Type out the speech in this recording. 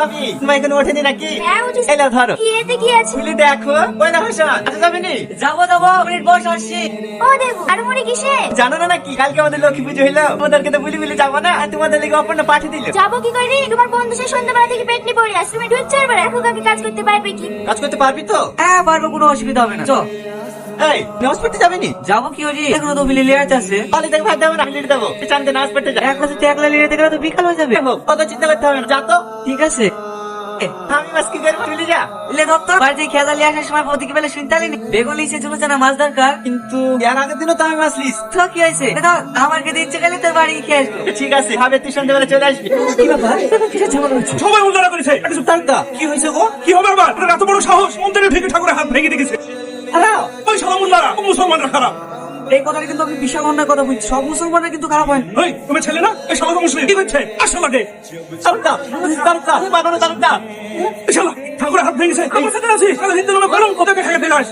ভাবি তোমার এখানে ওঠেনি নাকি? হ্যাঁ, ধরো। কি এতে কি আছে? খুলে দেখো। ওই না হাসান। আচ্ছা যাবে নি যাব যাব মিনিট বস আসছি ও দেবু আর মনে কিসে? জানো না নাকি কালকে আমাদের লক্ষ্মী পুজো হইল। তোমাদেরকে তো বলি বলি যাব না আর তোমাদের লিগে অপর্ণা পাঠিয়ে দিল। যাব কি করে? তোমার বন্ধু সে সন্ধ্যাবেলা থেকে পেট নিয়ে পড়ে আছে। তুমি ঢুকছে এবার এখন কাকে কাজ করতে পারবে কি? কাজ করতে পারবি তো? হ্যাঁ পারব কোনো অসুবিধা হবে না। চ এই নামাজ পড়তে যাবে যাব কি হরি এখনও তো বিলি লেয়ার আছে। তাহলে দেখে ভাত দেবো না লিট দেবো। চান্দে নামাজ পড়তে যা। এক রাতে একলা লিয়ে গেলে তো বিকাল হয়ে যাবে। কত চিন্তা করতে হবে না যা তো। ঠিক আছে। আমি মাস কি করব চলে যা লে দত্ত বাড়িতে খেলা নিয়ে আসার সময় প্রতীকে বেলা শুনতে বেগুন লিখছে চলেছে না মাছ দরকার। কিন্তু এর আগের দিনও তো আমি মাছ লিস। তো কি হয়েছে? দেখো আমার খেতে ইচ্ছে গেলে তোর বাড়ি খেয়ে আসব। ঠিক আছে ভাবে তুই সন্ধ্যেবেলা চলে আসবি। কি ব্যাপার? কিসের ঝামেলা হচ্ছে? সবাই উল্টারা করেছে। একটা চুপ থাক। কি হয়েছে গো? কি হবে আবার? এত বড় সাহস? মন্দিরে ঢেকে ঠাকুরের হাত ভেঙে দেখেছে মুসলমানরা খারাপ। এই কথাটা কিন্তু আমি বিশাল অন্যায় কথা বলছি সব মুসলমানরা কিন্তু খারাপ হয়। ওই তুমি ছেলে না? এই সালাম মুসলিম। কি করছে? আসো লাগে তারুকদা তারুকদা মানো তারুকদা শালা ঠাকুরের হাত ভেঙেছে। আমার সাথে আছিস? হিন্দু নামে বলুন কোথাকে খেয়ে দিলাস